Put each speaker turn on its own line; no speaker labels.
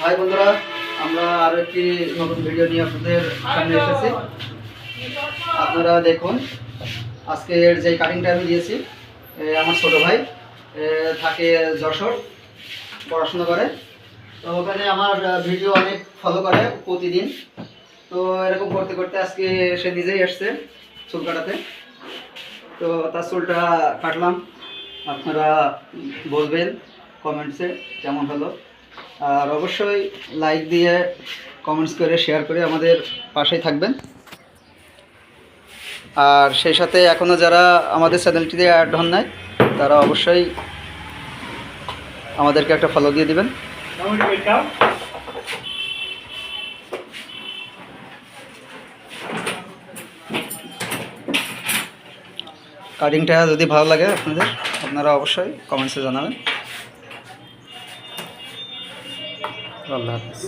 High বন্ধুরা, আমরা আরও একটি নতুন ভিডিও নিয়ে আপনাদের সামনে এসেছি। আপনারা দেখুন, আজকের যে কাটিংটা আমি দিয়েছি আমার ছোট ভাই থাকে যশোর, পড়াশোনা করে। তো ওখানে আমার ভিডিও অনেক ফলো করে প্রতিদিন। তো এরকম করতে করতে আজকে সে নিজেই এসছে চুল কাটাতে। তো তার চুলটা কাটলাম। আপনারা বলবেন কমেন্টসে কেমন হলো? আর অবশ্যই লাইক দিয়ে কমেন্টস করে শেয়ার করে আমাদের পাশেই থাকবেন। আর সেই সাথে এখনও যারা আমাদের চ্যানেলটিতে অ্যাড হন নাই, তারা অবশ্যই আমাদেরকে একটা ফলো দিয়ে দিবেন। কাটিংটা যদি ভালো লাগে আপনাদের, আপনারা অবশ্যই কমেন্টসে জানাবেন। আল্লাহ হাফিজ